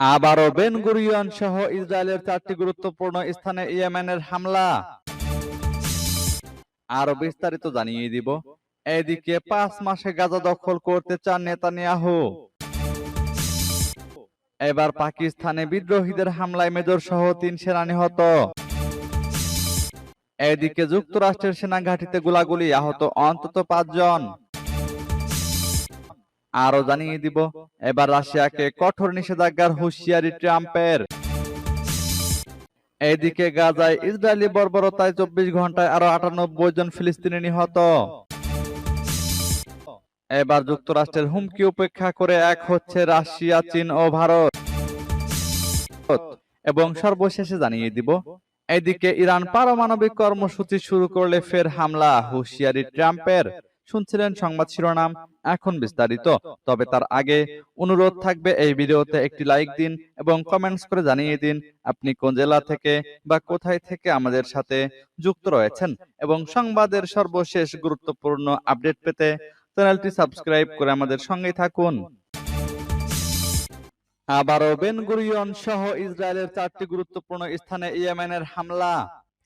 আবারও Ben Gurion সহ ইসরায়েলের চারটি গুরুত্বপূর্ণ স্থানে ইয়েমেনের হামলা। আরও বিস্তারিত জানিয়ে দিব। এদিকে পাঁচ মাসে গাজা দখল করতে চান নেতানিয়াহু। এবার পাকিস্তানে বিদ্রোহীদের হামলায় মেজর সহ তিন সেনা নিহত। এদিকে যুক্তরাষ্ট্রের সেনা ঘাঁটিতে গোলাগুলি আহত অন্তত পাঁচজন। আরও জানিয়ে দিব, এবার রাশিয়াকে কঠোর নিষেধাজ্ঞার হুঁশিয়ারি ট্রাম্পের। এদিকে গাজায় ইসরায়েলি বর্বরতায় চব্বিশ ঘন্টায় আরও আটানব্বই জন ফিলিস্তিনি নিহত। এবার যুক্তরাষ্ট্রের হুমকি উপেক্ষা করে এক হচ্ছে রাশিয়া, চীন ও ভারত। এবং সর্বশেষে জানিয়ে দিব, এদিকে ইরান পারমাণবিক কর্মসূচি শুরু করলে ফের হামলা, হুঁশিয়ারি ট্রাম্পের। শুনছিলেন সংবাদ শিরোনাম এখন বিস্তারিত। তবে তার আগে অনুরোধ থাকবে এই ভিডিওতে একটি লাইক দিন এবং কমেন্টস করে জানিয়ে দিন আপনি কোন জেলা থেকে বা কোথায় থেকে আমাদের সাথে যুক্ত রয়েছেন এবং সংবাদের সর্বশেষ গুরুত্বপূর্ণ আপডেট পেতে চ্যানেলটি সাবস্ক্রাইব করে আমাদের সঙ্গেই থাকুন। আবারও বেন গুরিয়ন সহ ইসরায়েলের চারটি গুরুত্বপূর্ণ স্থানে ইয়েমেনের হামলা।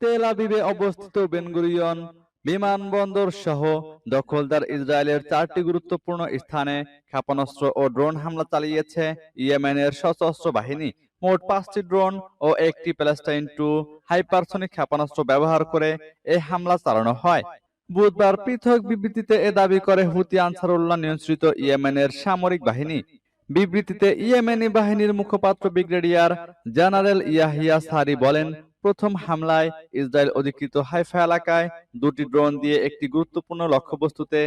তেল আবিবে অবস্থিত বেন গুরিয়ন বিমানবন্দর সহ দখলদার ইসরায়েলের চারটি গুরুত্বপূর্ণ স্থানে ক্ষেপণাস্ত্র ও ড্রোন হামলা চালিয়েছে ইয়েমেনের সশস্ত্র বাহিনী। মোট পাঁচটি ড্রোন ও একটি প্যালেস্টাইন টু হাইপারসনিক ক্ষেপণাস্ত্র ব্যবহার করে এই হামলা চালানো হয়। বুধবার পৃথক বিবৃতিতে এ দাবি করে হুতি আনসারুল্লাহ নিয়ন্ত্রিত ইয়েমেনের সামরিক বাহিনী। বিবৃতিতে ইয়েমেনি বাহিনীর মুখপাত্র ব্রিগেডিয়ার জেনারেল ইয়াহিয়া সারি বলেন প্রথম হামলায় ইসরায়েল অধিকৃত হাইফা এলাকায় দুটি ড্রোন দিয়ে একটি গুরুত্বপূর্ণ লক্ষ্যবস্তুতে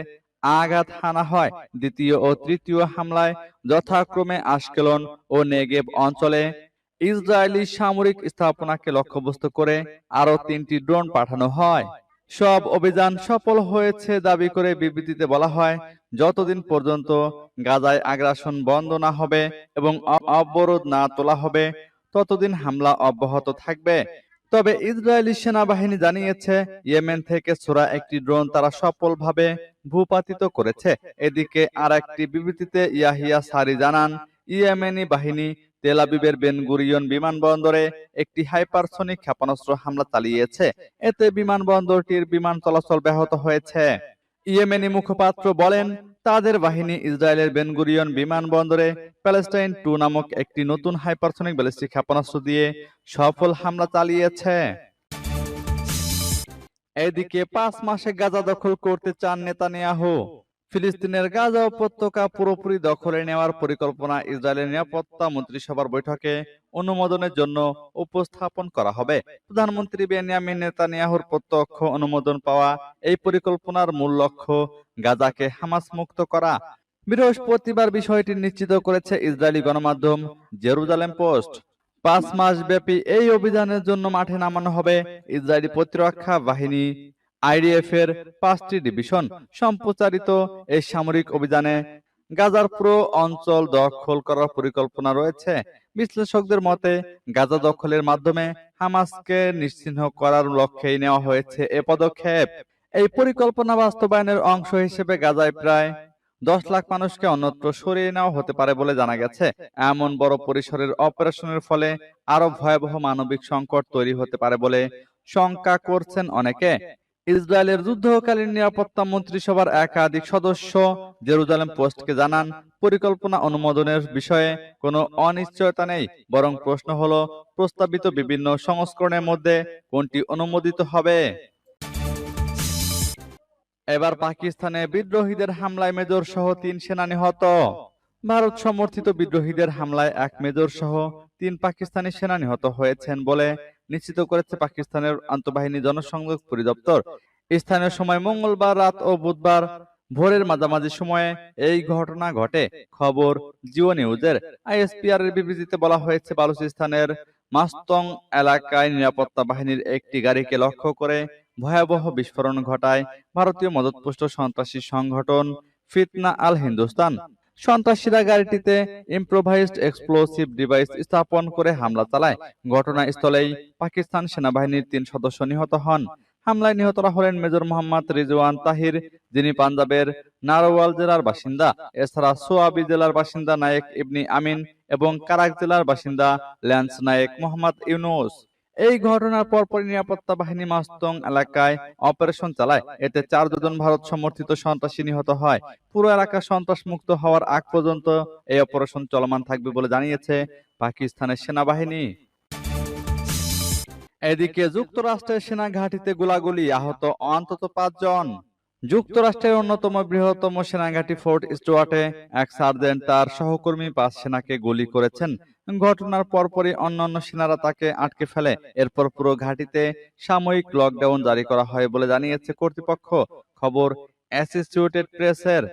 আঘাত হানা হয়। দ্বিতীয় ও তৃতীয় হামলায় যথাক্রমে আশকেলন ও নেগেব অঞ্চলে ইসরায়েলি সামরিক স্থাপনাকে লক্ষ্যবস্তু করে আরও তিনটি ড্রোন পাঠানো হয়। সব অভিযান সফল হয়েছে দাবি করে বিবৃতিতে বলা হয়, যতদিন পর্যন্ত গাজায় আগ্রাসন বন্ধ না হবে এবং অবরোধ না তোলা হবে, ততদিন হামলা অব্যাহত থাকবে। তবে ইসরায়েলি সেনাবাহিনী জানিয়েছে, ইয়েমেন থেকে ছোড়া একটি ড্রোন তারা সফলভাবে ভূপাতিত করেছে। এদিকে আর একটি বিবৃতিতে ইয়াহিয়া সারি জানান, ইয়েমেনি বাহিনী তেলাবিবের বেনগুরিয়ন বেন গুরিয়ন বিমানবন্দরে একটি হাইপারসনিক ক্ষেপণাস্ত্র হামলা চালিয়েছে। এতে বিমানবন্দরটির বিমান চলাচল ব্যাহত হয়েছে। ইয়েমেনি মুখপাত্র বলেন, তাদের বাহিনী ইসরায়েলের বেনগুরিয়ন বিমানবন্দরে প্যালেস্টাইন টু নামক একটি নতুন হাইপারসনিক ব্যালিস্টিক ক্ষেপণাস্ত্র দিয়ে সফল হামলা চালিয়েছে। এদিকে পাঁচ মাসে গাজা দখল করতে চান নেতানিয়াহু। ফিলিস্তিনের গাজা উপত্যকা পুরোপুরি দখলে নেওয়ার পরিকল্পনা ইসরায়েলের নিরাপত্তা মন্ত্রিসভার বৈঠকে অনুমোদনের জন্য উপস্থাপন করা হবে। প্রধানমন্ত্রী বেনিয়ামিন নেতানিয়াহুর প্রত্যক্ষ অনুমোদন পাওয়া এই পরিকল্পনার মূল লক্ষ্য গাজাকে হামাস মুক্ত করা। বৃহস্পতিবার বিষয়টি নিশ্চিত করেছে ইসরায়েলি গণমাধ্যম জেরুজালেম পোস্ট। পাঁচ মাস ব্যাপী এই অভিযানের জন্য মাঠে নামানো হবে ইসরায়েলি প্রতিরক্ষা বাহিনী আইডিএফ এর পাঁচটি ডিভিশন সম্প্রচারিত এই সামরিক অভিযানে গাজার পুরো অঞ্চল দখল করার পরিকল্পনা রয়েছে। বিশ্লেষকদের মতে, গাজা দখলের মাধ্যমে হামাসকে নিশ্চিহ্ন করার লক্ষ্যেই নেওয়া হয়েছে এ পদক্ষেপ। এই পরিকল্পনা বাস্তবায়নের অংশ হিসেবে গাজায় প্রায় দশ লাখ মানুষকে অন্যত্র সরিয়ে নেওয়া হতে পারে বলে জানা গেছে। এমন বড় পরিসরের অপারেশনের ফলে আরও ভয়াবহ মানবিক সংকট তৈরি হতে পারে বলে শঙ্কা করছেন অনেকে। ইসরায়েলের যুদ্ধকালীন নিরাপত্তা মন্ত্রিসভার একাধিক সদস্য জেরুজালেম পোস্টকে জানান, পরিকল্পনা অনুমোদনের বিষয়ে কোনো অনিশ্চয়তা নেই, বরং প্রশ্ন হলো, প্রস্তাবিত বিভিন্ন সংস্করণের মধ্যে কোনটি অনুমোদিত হবে? এবার পাকিস্তানে বিদ্রোহীদের হামলায় মেজর সহ তিন সেনা নিহত। ভারত সমর্থিত বিদ্রোহীদের হামলায় এক মেজর সহ তিন পাকিস্তানি সেনা নিহত হয়েছেন বলে নিশ্চিত করেছে পাকিস্তানের আন্তঃবাহিনী জনসংযোগ পরিদপ্তর। স্থানীয় সময় মঙ্গলবার রাত ও বুধবার ভোরের মাঝামাঝি সময়ে এই ঘটনা ঘটে। খবর জিও নিউজের। আইএসপিআর এর বিবৃতিতে বলা হয়েছে, বালুচিস্তানের মাস্তং এলাকায় নিরাপত্তা বাহিনীর একটি গাড়িকে লক্ষ্য করে ভয়াবহ বিস্ফোরণ ঘটায় ভারতীয় মদতপুষ্ট সন্ত্রাসী সংগঠন ফিতনা আল হিন্দুস্তান। সন্ত্রাসীরা গাড়িটিতে ইম্প্রোভাইজড এক্সপ্লোসিভ ডিভাইস স্থাপন করে হামলা চালায়। ঘটনাস্থলেই পাকিস্তান সেনাবাহিনীর তিন সদস্য নিহত হন। হামলায় নিহতরা হলেন মেজর মোহাম্মদ রিজওয়ান তাহির, যিনি পাঞ্জাবের নারওয়াল জেলার বাসিন্দা, এছাড়া সোয়াবি জেলার বাসিন্দা নায়েক ইবনি আমিন এবং কারাক জেলার বাসিন্দা ল্যান্স নায়েক মোহাম্মদ ইউনুস। এই ঘটনার পরপর নিরাপত্তা বাহিনী মাস্তং এলাকায় অপারেশন চালায়। এতে চার দুজন ভারত সমর্থিত সন্ত্রাসী নিহত হয়। পুরো এলাকা সন্ত্রাস মুক্ত হওয়ার আগ পর্যন্ত এই অপারেশন চলমান থাকবে বলে জানিয়েছে পাকিস্তানের সেনাবাহিনী। এদিকে যুক্তরাষ্ট্রের সেনা ঘাঁটিতে গোলাগুলি আহত অন্তত পাঁচজন। যুক্তরাষ্ট্রের অন্যতম বৃহত্তম সেনাঘাঁটি ফোর্ট স্টুয়ার্টে এক সার্জেন্ট তার সহকর্মী পাঁচ সেনাকে গুলি করেছেন। ঘটনার পরপরই অন্যান্য সেনারা তাকে আটকে ফেলে। এরপর পুরো ঘাঁটিতে সাময়িক লকডাউন জারি করা হয় বলে জানিয়েছে কর্তৃপক্ষ। খবর অ্যাসোসিয়েটেড প্রেসের।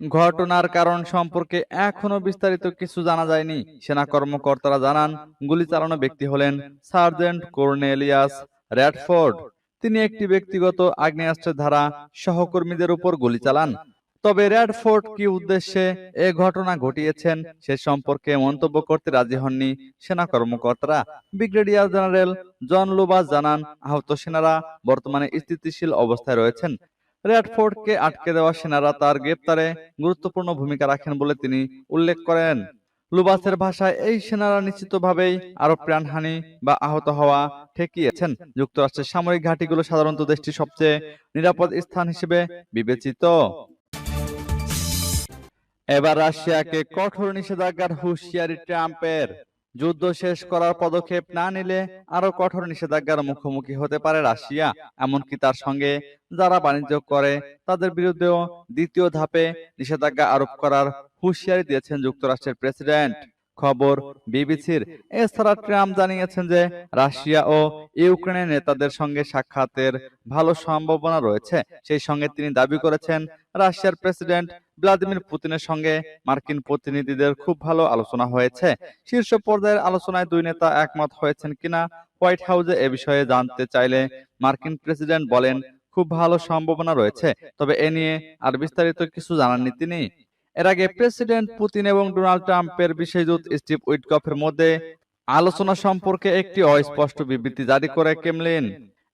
ঘটনার কারণ সম্পর্কে এখনও বিস্তারিত কিছু জানা যায়নি। সেনা কর্মকর্তারা জানান, গুলি চালানো ব্যক্তি হলেন সার্জেন্ট কর্নেলিয়াস র্যাডফোর্ড। তিনি একটি ব্যক্তিগত আগ্নেয়াস্ত্রের ধারা সহকর্মীদের উপর গুলি চালান। তবে র্যাডফোর্ড কি উদ্দেশ্যে এ ঘটনা ঘটিয়েছেন, সে সম্পর্কে মন্তব্য করতে রাজি হননি সেনা কর্মকর্তারা। ব্রিগেডিয়ার জেনারেল জন লুবাস জানান, আহত সেনারা বর্তমানে স্থিতিশীল অবস্থায় রয়েছেন। র্যাডফোর্ডকে আটকে দেওয়া সেনারা তার গ্রেপ্তারে গুরুত্বপূর্ণ ভূমিকা রাখেন বলে তিনি উল্লেখ করেন। লুবাসের ভাষায় এই সেনারা নিশ্চিতভাবেই আরও প্রাণহানি বা আহত হওয়া ঠেকিয়েছেন। যুক্তরাষ্ট্রের সামরিক ঘাঁটিগুলো সাধারণত দেশটির সবচেয়ে নিরাপদ স্থান হিসেবে বিবেচিত। এবার রাশিয়াকে কঠোর নিষেধাজ্ঞার হুঁশিয়ারি ট্রাম্পের। যুদ্ধ শেষ করার পদক্ষেপ না নিলে আরও কঠোর নিষেধাজ্ঞার মুখোমুখি হতে পারে রাশিয়া। এমনকি তার সঙ্গে যারা বাণিজ্য করে, তাদের বিরুদ্ধেও দ্বিতীয় ধাপে নিষেধাজ্ঞা আরোপ করার হুঁশিয়ারি দিয়েছেন যুক্তরাষ্ট্রের প্রেসিডেন্ট। খবর বিবিসির। এছাড়া ট্রাম্প জানিয়েছেন যে রাশিয়া ও ইউক্রেনের নেতাদের সঙ্গে সাক্ষাতের ভালো সম্ভাবনা রয়েছে। সেই সঙ্গে তিনি দাবি করেছেন, রাশিয়ার প্রেসিডেন্ট ভ্লাদিমির পুতিনের সঙ্গে মার্কিন প্রতিনিধিদের খুব ভালো আলোচনা হয়েছে। শীর্ষ পর্যায়ের আলোচনায় দুই নেতা একমত হয়েছেন কিনা, হোয়াইট হাউসে এ বিষয়ে জানতে চাইলে মার্কিন প্রেসিডেন্ট বলেন, খুব ভালো সম্ভাবনা রয়েছে, তবে এ নিয়ে আর বিস্তারিত কিছু জানাননি তিনি। এর আগে প্রেসিডেন্ট পুতিন এবং ডোনাল্ড ট্রাম্পের বিশেষদূত স্টিভ উইটকফের মধ্যে আলোচনা সম্পর্কে একটি অস্পষ্ট বিবৃতি জারি করে কেমলিন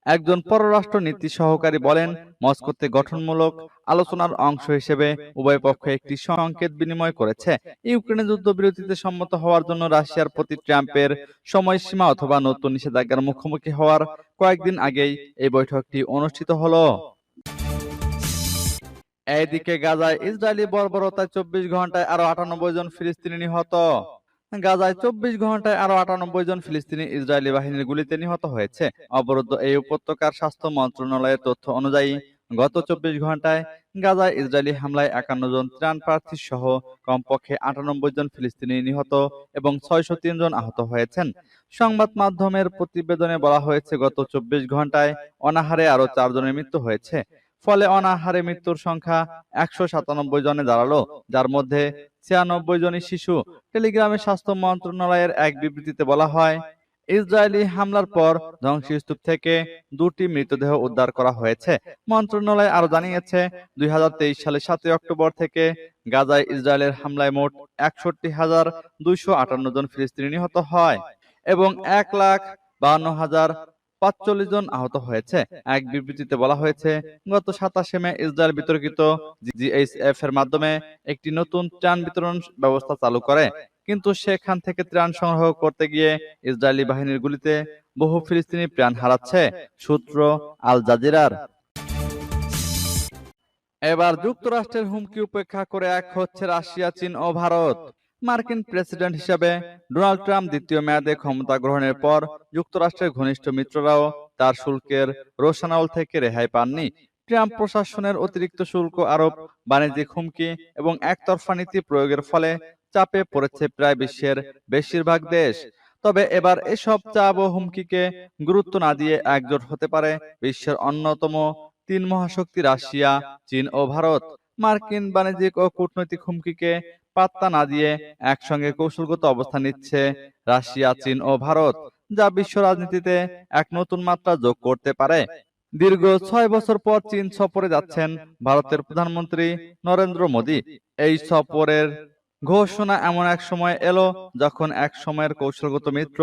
একজন পররাষ্ট্র নীতি সহকারী বলেন মস্কোতে গঠনমূলক আলোচনার অংশ হিসেবে উভয় পক্ষ একটি সংকেত বিনিময় করেছে। ইউক্রেনের যুদ্ধবিরতিতে সম্মত হওয়ার জন্য রাশিয়ার প্রতি ট্রাম্পের সময়সীমা অথবা নতুন নিষেধাজ্ঞার মুখোমুখি হওয়ার কয়েকদিন আগেই এই বৈঠকটি অনুষ্ঠিত হলো। এইদিকে গাজায় ইসরায়েলি বর্বরতায় চব্বিশ ঘন্টায় আরও আটানব্বই জন ফিলিস্তিনি নিহত। গাজায় চব্বিশ ঘন্টায় আরও আটানব্বই জন ফিলিস্তিনি ইসরায়েলি বাহিনীর গুলিতে নিহত হয়েছে। অবরুদ্ধ এই উপত্যকার স্বাস্থ্য মন্ত্রণালয়ের তথ্য অনুযায়ী, গত চব্বিশ ঘন্টায় গাজায় ইসরায়েলি হামলায় একান্ন জন ত্রাণ প্রার্থী সহ কমপক্ষে আটানব্বই জন ফিলিস্তিনি নিহত এবং ছয়শো তিন জন আহত হয়েছেন। সংবাদ মাধ্যমের প্রতিবেদনে বলা হয়েছে, গত চব্বিশ ঘন্টায় অনাহারে আরও চারজনের মৃত্যু হয়েছে। ফলে অনাহারে মৃত্যুর সংখ্যা একশো সাতানব্বই জনে দাঁড়াল, যার মধ্যে ছিয়ানব্বই জনই শিশু। টেলিগ্রামের স্বাস্থ্য মন্ত্রণালয়ের এক বিবৃতিতে বলা হয়, ইসরায়েলি হামলার পর ধ্বংসস্তূপ থেকে দুটি মৃতদেহ উদ্ধার করা হয়েছে। মন্ত্রণালয় আরও জানিয়েছে, দুই হাজার তেইশ সালের সাতই অক্টোবর থেকে গাজায় ইসরায়েলের হামলায় মোট একষট্টি হাজার দুইশো আটান্ন জন ফিলিস্তিনি নিহত হয় এবং এক লাখ বাহান্ন হাজার পাঁচচল্লিশ জন আহত হয়েছে। এক বিবৃতিতে বলা হয়েছে, গত সাতাশে মে ইসরায়েল বিতর্কিত জিএইচএফ এর মাধ্যমে একটি নতুন ত্রাণ বিতরণ ব্যবস্থা চালু করে। কিন্তু সেখান থেকে ত্রাণ সংগ্রহ করতে গিয়ে ইসরায়েলি বাহিনীর গুলিতে বহু ফিলিস্তিনি প্রাণ হারাচ্ছে, সূত্র আল জাজিরার। এবার যুক্তরাষ্ট্রের হুমকি উপেক্ষা করে এক হচ্ছে রাশিয়া, চীন ও ভারত। মার্কিন প্রেসিডেন্ট হিসেবে ডোনাল্ড ট্রাম্প দ্বিতীয় মেয়াদে ক্ষমতা গ্রহণের পর যুক্তরাষ্ট্রের ঘনিষ্ঠ মিত্ররাও তার শুল্কের রোশানাউল থেকে রেহাই পাননি। ট্রাম্প প্রশাসনের অতিরিক্ত শুল্ক আরোপ, বাণিজ্যিক হুমকি এবং একতরফা নীতি প্রয়োগের ফলে চাপে পড়েছে প্রায় বিশ্বের বেশিরভাগ দেশ। তবে এবার এসব চাপ ও হুমকিকে গুরুত্ব না দিয়ে একজোট হতে পারে বিশ্বের অন্যতম তিন মহাশক্তি রাশিয়া, চীন ও ভারত। মার্কিন বাণিজ্যিক ও কূটনৈতিক হুমকিকে পাত্তা না দিয়ে একসঙ্গে কৌশলগত অবস্থান নিচ্ছে রাশিয়া, চীন ও ভারত, যা বিশ্ব রাজনীতিতে এক নতুন মাত্রা যোগ করতে পারে। দীর্ঘ ছয় বছর পর চীন সফরে যাচ্ছেন ভারতের প্রধানমন্ত্রী নরেন্দ্র মোদী। এই সফরের ঘোষণা এমন এক সময় এলো যখন এক সময়ের কৌশলগত মিত্র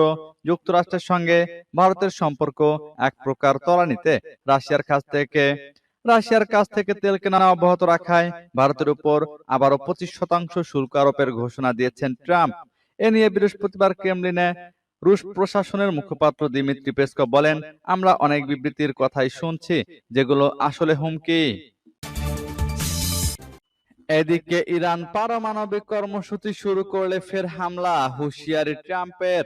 যুক্তরাষ্ট্রের সঙ্গে ভারতের সম্পর্ক এক প্রকার তলানিতে। রাশিয়ার কাছ থেকে রাশিয়ার কাছ থেকে তেল কেনা অব্যাহত রাখায় ভারতের উপর আবারও পঁচিশ শতাংশ শুল্ক আরোপের ঘোষণা দিয়েছেন ট্রাম্প। এ নিয়ে বৃহস্পতিবার ক্রেমলিনে রুশ প্রশাসনের মুখপাত্র দিমিত্রি পেসকভ বলেন, আমরা অনেক বিবৃতির কথাই শুনছি, যেগুলো আসলে হুমকি। এদিকে ইরান পারমাণবিক কর্মসূচি শুরু করলে ফের হামলা, হুঁশিয়ারি ট্রাম্পের।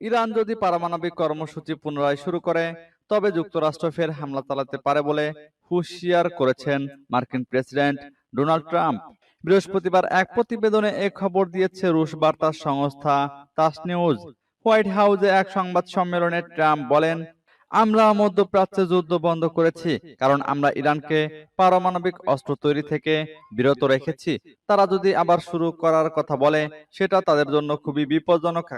ইরান যদি পারমাণবিক কর্মসূচি পুনরায় শুরু করে তবে যুক্তরাষ্ট্র ফের হামলা চালাতে পারে বলে হুঁশিয়ার করেছেন মার্কিন প্রেসিডেন্ট ডোনাল্ড ট্রাম্প। বৃহস্পতিবার এক প্রতিবেদনে এ খবর দিয়েছে রুশ বার্তা সংস্থা তাস নিউজ হোয়াইট হাউসে এক সংবাদ সম্মেলনে ট্রাম্প বলেন, আমরা মধ্যপ্রাচ্যে যুদ্ধ বন্ধ করেছি, কারণ আমরা ইরানকে পারমাণবিক অস্ত্র তৈরি থেকে বিরত রেখেছি। তারা যদি আবার শুরু করার কথা বলে, সেটা তাদের জন্য খুবই বিপজ্জনক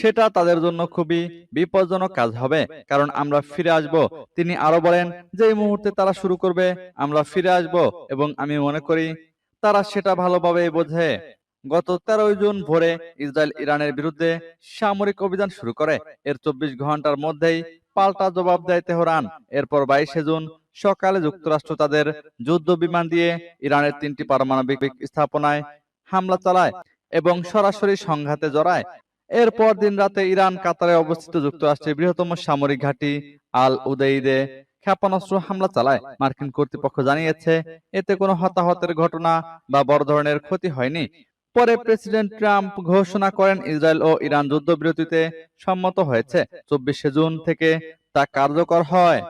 সেটা তাদের জন্য খুবই বিপজ্জনক কাজ হবে, কারণ আমরা ফিরে আসব। তিনি আরও বলেন যে, এই মুহূর্তে তারা শুরু করবে, আমরা ফিরে আসব এবং আমি মনে করি তারা সেটা ভালোভাবে বোঝে। গত তেরোই জুন ভোরে ইসরায়েল ইরানের বিরুদ্ধে সামরিক অভিযান শুরু করে। এর চব্বিশ ঘণ্টার মধ্যেই পাল্টা জবাব দেয় তেহরান। এরপর বাইশে জুন সকালে যুক্তরাষ্ট্র তাদের যুদ্ধ বিমান দিয়ে ইরানের তিনটি পারমাণবিক স্থাপনায় হামলা চালায় এবং সরাসরি সংঘাতে জড়ায়। এরপর দিন রাতে ইরান কাতারে অবস্থিত যুক্তরাষ্ট্রের বৃহত্তম সামরিক ঘাঁটি আল উদেইদে ক্ষেপণাস্ত্র হামলা চালায়। মার্কিন কর্তৃপক্ষ জানিয়েছে এতে কোনো হতাহতের ঘটনা বা বড় ধরনের ক্ষতি হয়নি। পরে প্রেসিডেন্ট ট্রাম্প ঘোষণা করেন ইসরায়েল ও ইরান যুদ্ধবিরতিতে সম্মত হয়েছে। চব্বিশে জুন থেকে তা কার্যকর হয়।